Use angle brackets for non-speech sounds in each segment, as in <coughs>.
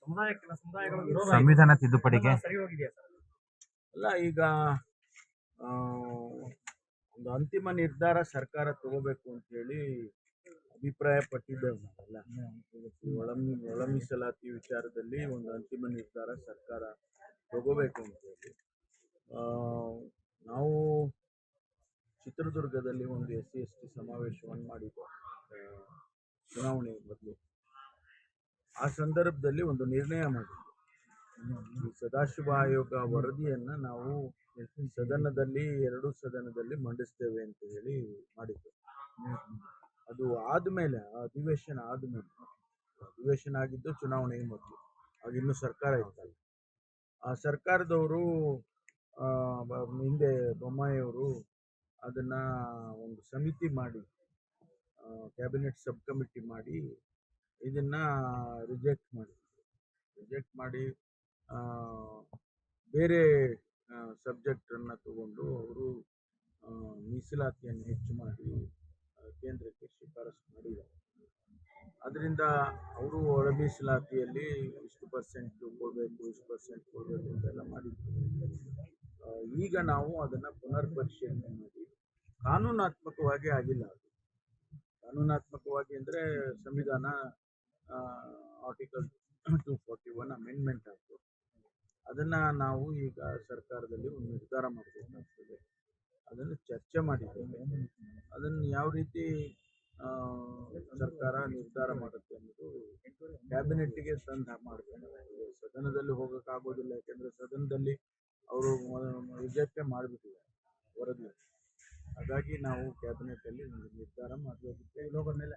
ಸಮುದಾಯ ಕೆಲ ಸಮುದಾಯಗಳ ವಿರೋಧ ಸಂವಿಧಾನ ತಿದ್ದುಪಡಿಗೆ? ಸರಿ ಹೋಗಿದೆಯಾ ಸರ್? ಅಲ್ಲ ಈಗ ಒಂದು ಅಂತಿಮ ನಿರ್ಧಾರ ಸರ್ಕಾರ ತಗೋಬೇಕು ಅಂತ ಹೇಳಿ ಅಭಿಪ್ರಾಯ ಪಟ್ಟಿದ್ದೇವೆ ನಾವೆಲ್ಲ ಒಳ ಒಳ ಮೀಸಲಾತಿ ವಿಚಾರದಲ್ಲಿ ಒಂದು ಅಂತಿಮ ನಿರ್ಧಾರ ಸರ್ಕಾರ ತಗೋಬೇಕು ಅಂತ ಹೇಳಿ. ನಾವು ಚಿತ್ರದುರ್ಗದಲ್ಲಿ ಒಂದು ಎಸ್ ಸಿ ಎಸ್ ಟಿ ಸಮಾವೇಶವನ್ನು ಮಾಡಿದ್ದೆವು ಚುನಾವಣೆ ಬದಲು. ಆ ಸಂದರ್ಭದಲ್ಲಿ ಒಂದು ನಿರ್ಣಯ ಮಾಡಿದ್ವಿ. ಸದಾಶಿವ ಆಯೋಗ ವರದಿಯನ್ನು ನಾವು ಸದನದಲ್ಲಿ, ಎರಡು ಸದನದಲ್ಲಿ ಮಂಡಿಸ್ತೇವೆ ಅಂತ ಹೇಳಿ ಮಾಡಿದ್ದು. ಅದು ಆದಮೇಲೆ, ಆ ಅಧಿವೇಶನ ಆದಮೇಲೆ, ಅಧಿವೇಶನ ಆಗಿದ್ದು ಚುನಾವಣೆಗೆ ಮೊದಲು, ಆಗ ಇನ್ನೂ ಸರ್ಕಾರ ಇತ್ತಲ್ಲ. ಆ ಸರ್ಕಾರದವರು ಹಿಂದೆ ಬೊಮ್ಮಾಯಿಯವರು ಅದನ್ನ ಒಂದು ಸಮಿತಿ ಮಾಡಿ ಕ್ಯಾಬಿನೆಟ್ ಸಬ್ ಕಮಿಟಿ ಮಾಡಿ ಇದನ್ನ ರಿಜೆಕ್ಟ್ ಮಾಡಿ. ರಿಜೆಕ್ಟ್ ಮಾಡಿ ಬೇರೆ ಸಬ್ಜೆಕ್ಟನ್ನು ತಗೊಂಡು ಅವರು ಮೀಸಲಾತಿಯನ್ನು ಹೆಚ್ಚು ಮಾಡಿ ಕೇಂದ್ರಕ್ಕೆ ಶಿಫಾರಸು ಮಾಡಿದ್ದಾರೆ. ಅದರಿಂದ ಅವರು ಒಳ ಮೀಸಲಾತಿಯಲ್ಲಿ ಇಷ್ಟು ಪರ್ಸೆಂಟ್ ಕೊಡಬೇಕು, ಇಷ್ಟು ಪರ್ಸೆಂಟ್ ಕೊಡಬೇಕು ಅಂತೆಲ್ಲ ಮಾಡಿದ್ರು. ಈಗ ನಾವು ಅದನ್ನು ಪುನರ್ ಪರಿಶೀಲನೆ ಮಾಡಿ, ಕಾನೂನಾತ್ಮಕವಾಗಿ ಆಗಿಲ್ಲ ಅದು. ಕಾನೂನಾತ್ಮಕವಾಗಿ ಅಂದರೆ ಸಂವಿಧಾನ article two forty one amendment ಆಯಿತು. ಅದನ್ನು ನಾವು ಈಗ ಸರ್ಕಾರದಲ್ಲಿ ಒಂದು ನಿರ್ಧಾರ ಮಾಡಬೇಕಾಗ್ತದೆ ಅದನ್ನು ಚರ್ಚೆ ಮಾಡಿದ್ದೇವೆ ಅದನ್ನು ಯಾವ ರೀತಿ ಸರ್ಕಾರ ನಿರ್ಧಾರ ಮಾಡುತ್ತೆ ಅನ್ನೋದು ಕ್ಯಾಬಿನೆಟ್ಗೆ ಸಂಧ ಮಾಡಬೇಕು ಸದನದಲ್ಲಿ ಹೋಗೋಕ್ಕಾಗೋದಿಲ್ಲ ಯಾಕೆಂದರೆ ಸದನದಲ್ಲಿ ಅವರು ರಿಜೆಕ್ಟೇ ಮಾಡಿಬಿಟ್ಟಿದೆ ವರದಿ ಹಾಗಾಗಿ ನಾವು ಕ್ಯಾಬಿನೆಟಲ್ಲಿ ಒಂದು ನಿರ್ಧಾರ ಮಾಡಬೇಕು. ಇಲ್ಲೋಗ ಮೇಲೆ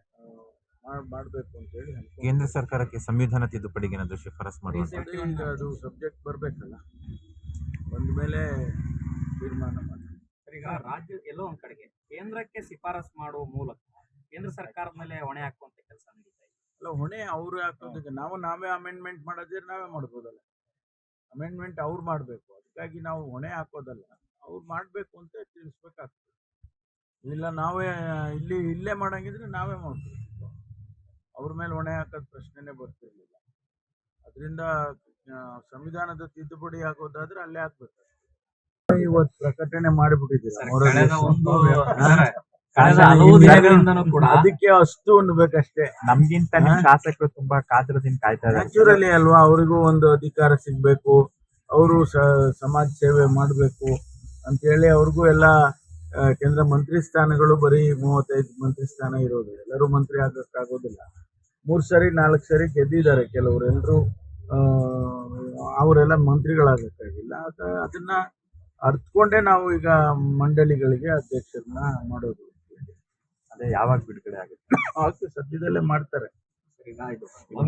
ಮಾಡಬೇಕು ಅಂತ ಹೇಳಿ ಕೇಂದ್ರ ಸರ್ಕಾರಕ್ಕೆ ಸಂವಿಧಾನ ತಿದ್ದುಪಡಿಗೆ ಏನಾದರೂ ಶಿಫಾರಸ್ ಮಾಡುವಂತ ಅದೇ ಸಬ್ಜೆಕ್ಟ್ ಬರಬೇಕಲ್ಲ. ಬಂದ ಮೇಲೆ ತೀರ್ಮಾನ ಮಾಡಿ. ಸರ್, ಈಗ ರಾಜ್ಯ ಎಲ್ಲೋ ಒಂದ್ ಕಡೆಗೆ ಕೇಂದ್ರಕ್ಕೆ ಶಿಫಾರಸ್ ಮಾಡುವ ಮೂಲಕ ಕೇಂದ್ರ ಸರ್ಕಾರದ ಮೇಲೆ ಹೊಣೆ ಹಾಕುವಂತ ಕೆಲಸ ನಡೀತಾ ಇದೆ. ಅಲ್ಲ ಹೊಣೆ ಅವರು ಹಾಕೋದಕ್ಕೆ ನಾವು ನಾವೇ ಅಮೆಂಡ್ಮೆಂಟ್ ಮಾಡೋದಿದ್ರೆ ನಾವೇ ಮಾಡ್ಬೋದಲ್ಲ. ಅಮೆಂಡ್ಮೆಂಟ್ ಅವ್ರು ಮಾಡಬೇಕು. ಅದಕ್ಕಾಗಿ ನಾವು ಹೊಣೆ ಹಾಕೋದಲ್ಲ. ಅವ್ರು ಮಾಡಬೇಕು ಅಂತ ತಿಳಿಸ್ಬೇಕಾಗ್ತದೆ. ಇಲ್ಲ ನಾವೇ ಇಲ್ಲಿ ಇಲ್ಲೇ ಮಾಡಂಗಿದ್ರೆ ನಾವೇ ಮಾಡ್ತೀವಿ ಅವ್ರ ಮೇಲೆ ಹೊಣೆ ಹಾಕೋದು ಪ್ರಶ್ನೆನೇ ಬರ್ತಿರ್ಲಿಲ್ಲ. ಅದರಿಂದ ಸಂವಿಧಾನದ ತಿದ್ದುಪಡಿ ಆಗೋದಾದ್ರೆ ಅಲ್ಲೇ ಹಾಕ್ಬೇಕು ಇವತ್ತು ಪ್ರಕಟಣೆ ಮಾಡಿಬಿಟ್ಟಿದ್ದೀರಾ? ಬೇಕಷ್ಟೇ ಅದಕ್ಕೆ ಅಷ್ಟು ಅನ್ಬೇಕಷ್ಟೇ ನಮ್ಗಿಂತ ನಿಮ್ ಶಾಸಕರು ತುಂಬಾ ಕಾತರದಿಂದ ಕಾಯ್ತಾ ನ್ಯಾಚುರಲಿ ಅಲ್ವಾ ಅವರಿಗೂ ಒಂದು ಅಧಿಕಾರ ಸಿಗ್ಬೇಕು ಅವರು ಸಮಾಜ ಸೇವೆ ಮಾಡಬೇಕು ಅಂತೇಳಿ ಅವ್ರಿಗೂ ಎಲ್ಲ ಕೇಂದ್ರ ಮಂತ್ರಿ ಸ್ಥಾನಗಳು ಬರೀ ಮೂವತ್ತೈದು ಮಂತ್ರಿ ಸ್ಥಾನ ಇರೋದು. ಎಲ್ಲರೂ ಮಂತ್ರಿ ಆಗಕ್ಕಾಗೋದಿಲ್ಲ. ಮೂರು ಸರಿ ನಾಲ್ಕು ಸರಿ ಗೆದ್ದಿದ್ದಾರೆ ಕೆಲವರು. ಎಲ್ಲರೂ ಅವರೆಲ್ಲ ಮಂತ್ರಿಗಳಾಗಕ್ಕಾಗಿಲ್ಲ. ಅದ ಅದನ್ನ ಅರ್ಥಕೊಂಡೇ ನಾವು ಈಗ ಮಂಡಳಿಗಳಿಗೆ ಅಧ್ಯಕ್ಷರನ್ನ ಮಾಡೋದು. ಅದೇ ಯಾವಾಗ ಬಿಡುಗಡೆ ಆಗುತ್ತೆ? ಆಗ್ತದೆ ಸದ್ಯದಲ್ಲೇ ಮಾಡ್ತಾರೆ.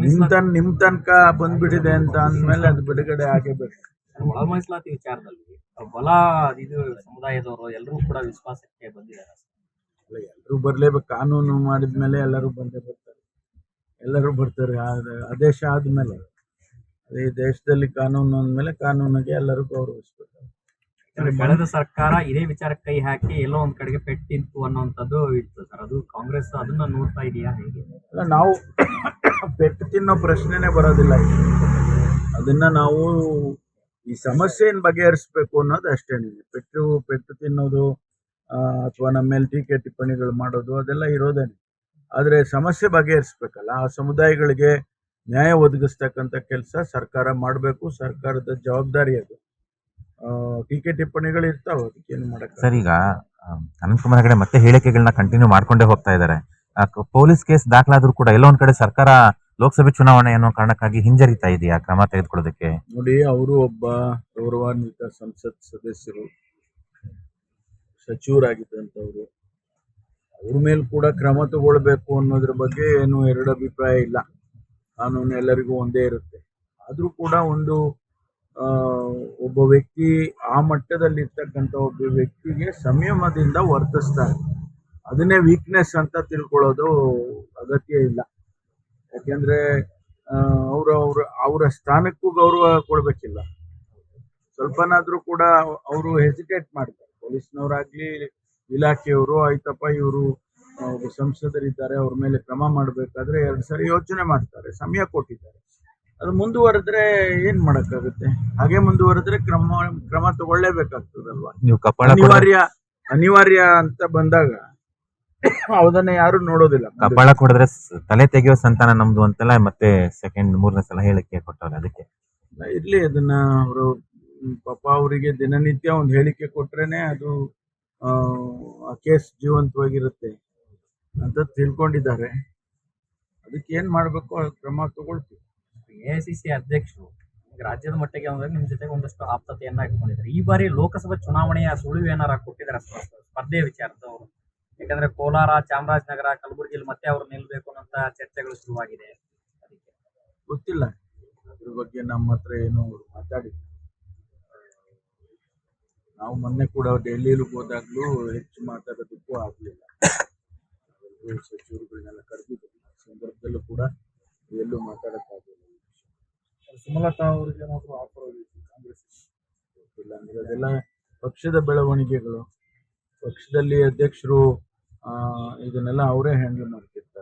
ನಿಮ್ ತನ್ ನಿಮ್ ತನಕ ಬಂದ್ಬಿಟ್ಟಿದೆ ಅಂತ ಅಂದ್ಮೇಲೆ ಅದು ಬಿಡುಗಡೆ ಆಗೇಬೇಕು ಒಳ ಮೀಸಲಾತಿ ವಿಚಾರದಲ್ಲಿ ಬಲ ಇದು ಸಮುದಾಯದವರು ಎಲ್ಲರೂ ಕೂಡ ವಿಶ್ವಾಸಕ್ಕೆ ಬಂದಿದ್ದಾರೆ ಎಲ್ಲರೂ ಬರ್ಲೇಬೇಕು. ಕಾನೂನು ಮಾಡಿದ್ಮೇಲೆ ಎಲ್ಲರೂ ಬಂದೇ ಬರ್ತಾರೆ. ಎಲ್ಲರೂ ಬರ್ತಾರೆ. ಆದ- ಆದೇಶ ಆದ್ಮೇಲೆ ಅದೇ ದೇಶದಲ್ಲಿ ಕಾನೂನು ಅಂದ್ಮೇಲೆ ಕಾನೂನಿಗೆ ಎಲ್ಲರೂ ಗೌರವಿಸ್ಬೇಕು. ಬೆಳೆದ ಕಳೆದ ಸರ್ಕಾರ ಇದೇ ವಿಚಾರಕ್ಕೆ ಕೈ ಹಾಕಿ ಎಲ್ಲೋ ಒಂದ್ ಕಡೆಗೆ ಪೆಟ್ಟಿತ್ತು ಅನ್ನೋಂಥದ್ದು ಇತ್ತು ಸರ್. ಅದು ಕಾಂಗ್ರೆಸ್ ಅದನ್ನ ನೋಡ್ತಾ ಇದೆಯಾ ಹೇಗೆ? ಅಲ್ಲ ನಾವು <coughs> ಪೆಟ್ಟು ತಿನ್ನೋ ಪ್ರಶ್ನೆನೇ ಬರೋದಿಲ್ಲ. ಅದನ್ನ ನಾವು ಈ ಸಮಸ್ಯೆಯನ್ನು ಬಗೆಹರಿಸಬೇಕು ಅನ್ನೋದು ಅಷ್ಟೇನೆ. ಪೆಟ್ಟು ಪೆಟ್ಟು ತಿನ್ನೋದು ಅಥವಾ ನಮ್ಮ ಮೇಲೆ ಟೀಕೆ ಟಿಪ್ಪಣಿಗಳು ಮಾಡೋದು, ಅದೆಲ್ಲ ಇರೋದೇನೆ. ಆದರೆ ಸಮಸ್ಯೆ ಬಗೆಹರಿಸ್ಬೇಕಲ್ಲ. ಆ ಸಮುದಾಯಗಳಿಗೆ ನ್ಯಾಯ ಒದಗಿಸ್ತಕ್ಕಂಥ ಕೆಲಸ ಸರ್ಕಾರ ಮಾಡಬೇಕು. ಸರ್ಕಾರದ ಜವಾಬ್ದಾರಿ ಅದು. ಟೀಕೆ ಟಿಪ್ಪಣಿಗಳು ಇರ್ತಾವೆ, ಅದಕ್ಕೇನು ಮಾಡಕ್ಕೆ ಸರ್, ಈಗ ಅನಂತಕುಮಾರ್ ಹೆಗಡೆ ಮತ್ತೆ ಹೇಳಿಕೆಗಳನ್ನ ಕಂಟಿನ್ಯೂ ಮಾಡ್ಕೊಂಡೇ ಹೋಗ್ತಾ ಇದ್ದಾರೆ. ಪೊಲೀಸ್ ಕೇಸ್ ದಾಖಲಾದ್ರೂ ಕೂಡ ಎಲ್ಲೋ ಕಡೆ ಸರ್ಕಾರ ಲೋಕಸಭೆ ಚುನಾವಣೆ ಅನ್ನೋ ಕಾರಣಕ್ಕಾಗಿ ಹಿಂಜರಿತಾ ಇದೆಯಾ? ಕ್ರಮ ತೆಗೆದುಕೊಳ್ಳೋದಕ್ಕೆ? ನೋಡಿ, ಅವರು ಒಬ್ಬ ಗೌರವಾನ್ವಿತ ಸಂಸತ್ ಸದಸ್ಯರು, ಸಚಿವರಾಗಿದ್ದಂಥವ್ರು. ಅವ್ರ ಮೇಲೆ ಕೂಡ ಕ್ರಮ ತಗೊಳ್ಬೇಕು ಅನ್ನೋದ್ರ ಬಗ್ಗೆ ಏನು ಎರಡು ಅಭಿಪ್ರಾಯ ಇಲ್ಲ. ಕಾನೂನು ಎಲ್ಲರಿಗೂ ಒಂದೇ ಇರುತ್ತೆ. ಆದರೂ ಕೂಡ ಒಂದು ಒಬ್ಬ ವ್ಯಕ್ತಿ ಆ ಮಟ್ಟದಲ್ಲಿ ಇರ್ತಕ್ಕಂಥ ಒಬ್ಬ ವ್ಯಕ್ತಿಗೆ ಸಂಯಮದಿಂದ ವರ್ತಿಸ್ತಾರೆ. ಅದನ್ನೇ ವೀಕ್ನೆಸ್ ಅಂತ ತಿಳ್ಕೊಳ್ಳೋದು ಅಗತ್ಯ ಇಲ್ಲ. ಯಾಕೆಂದ್ರೆ ಅವ್ರ ಅವ್ರ ಅವರ ಸ್ಥಾನಕ್ಕೂ ಗೌರವ ಕೊಡಬೇಕಿಲ್ಲ. ಸ್ವಲ್ಪನಾದ್ರೂ ಕೂಡ ಅವರು ಹೆಸಿಟೇಟ್ ಮಾಡ್ತಾರೆ. ಪೊಲೀಸ್ನವರಾಗ್ಲಿ ಇಲಾಖೆಯವರು ಆಯ್ತಪ್ಪ ಇವರು ಸಂಸದರಿದ್ದಾರೆ ಅವ್ರ ಮೇಲೆ ಕ್ರಮ ಮಾಡಬೇಕಾದ್ರೆ ಎರಡು ಸರಿ ಯೋಚನೆ ಮಾಡ್ತಾರೆ ಸಮಯ ಕೊಟ್ಟಿದ್ದಾರೆ. ಅದು ಮುಂದುವರೆದ್ರೆ ಏನ್ ಮಾಡಕ್ಕಾಗುತ್ತೆ? ಹಾಗೆ ಮುಂದುವರೆದ್ರೆ ಕ್ರಮ ಕ್ರಮ ತಗೊಳ್ಳೇಬೇಕಾಗ್ತದಲ್ವಾ? ಅನಿವಾರ್ಯ ಅನಿವಾರ್ಯ ಅಂತ ಬಂದಾಗ ಅದನ್ನ ಯಾರು ನೋಡೋದಿಲ್ಲ. ಕಪಾಳ ಕೊಡಿದ್ರೆ ಸ್- ತಲೆ ತೆಗೆಯೋ ಸಂತಾನ ನಮ್ದು ಅಂತೆಲ್ಲ ಮತ್ತೆ ಸೆಕೆಂಡ್ ಮೂರನೇ ಸಲ ಹೇಳಿಕೆ ಕೊಟ್ಟವ್ರೆ ಅದಕ್ಕೆ. ಇರ್ಲಿ ಅದನ್ನ ಅವರು ಪಾಪ ಅವರಿಗೆ ದಿನನಿತ್ಯ ಒಂದು ಹೇಳಿಕೆ ಕೊಟ್ರೇನೆ ಅದು ಆ ಕೇಸ್ ಜೀವಂತವಾಗಿರುತ್ತೆ ಅಂತ ತಿಳ್ಕೊಂಡಿದ್ದಾರೆ. ಅದಕ್ಕೆ ಏನ್ ಮಾಡ್ಬೇಕು ಅದು ಕ್ರಮ ತಗೊಳ್ತೀವಿ. ಸಿ ಅಧ್ಯಕ್ಷರು ರಾಜ್ಯದ ಮಟ್ಟಿಗೆ ಅಂದ್ರೆ ನಿಮ್ ಜೊತೆಗೆ ಒಂದಷ್ಟು ಆಪ್ತತೆಯನ್ನ ಇಟ್ಕೊಂಡಿದ್ದಾರೆ. ಈ ಬಾರಿ ಲೋಕಸಭಾ ಚುನಾವಣೆಯ ಸುಳಿವು ಏನಾರ ಕೊಟ್ಟಿದ್ದಾರೆ? ಸ್ಪ- ಸ್ಪರ್ಧೆ ವಿಚಾರದವರು. ಯಾಕಂದ್ರೆ ಕೋಲಾರ ಚಾಮರಾಜನಗರ ಕಲಬುರಗಿಯಲ್ಲಿ ಮತ್ತೆ ಅವ್ರು ನಿಲ್ಬೇಕು ಅನ್ನೋಂತ ಚರ್ಚೆಗಳು ಶುರುವಾಗಿದೆ. ಅದಕ್ಕೆ. ಗೊತ್ತಿಲ್ಲ. ಅದ್ರ ಬಗ್ಗೆ ನಮ್ಮ ಹತ್ರ ಏನು ಅವರು ಮಾತಾಡಿಲ್ಲ. ನಾವು ಮೊನ್ನೆ ಕೂಡ ಡೆಲ್ಲಿಲಿ ಹೋದಾಗ್ಲೂ ಹೆಚ್ಚು ಮಾತಾಡೋದಕ್ಕೂ ಆಗ್ಲಿಲ್ಲ. ಸಚಿವರುಗಳನ್ನೆಲ್ಲ ಕರೆದಿದ್ರು. ಆ ಸಂದರ್ಭದಲ್ಲೂ ಕೂಡ ಎಲ್ಲೂ ಮಾತಾಡೋಕ್ಕಾಗಲಿಲ್ಲ ಸುಮಲತಾ ಅವ್ರಿಗೆ ಏನಾದರೂ ಆಫರ್ ಕಾಂಗ್ರೆಸ್ ಗೊತ್ತಿಲ್ಲ. ಅಂದ್ರೆ ಅದೆಲ್ಲ ಪಕ್ಷದ ಬೆಳವಣಿಗೆಗಳು. ಪಕ್ಷದಲ್ಲಿ ಅಧ್ಯಕ್ಷರು ಇದನ್ನೆಲ್ಲ ಅವರೇ ಹ್ಯಾಂಡಲ್ ಮಾಡ್ತಿರ್ತಾರೆ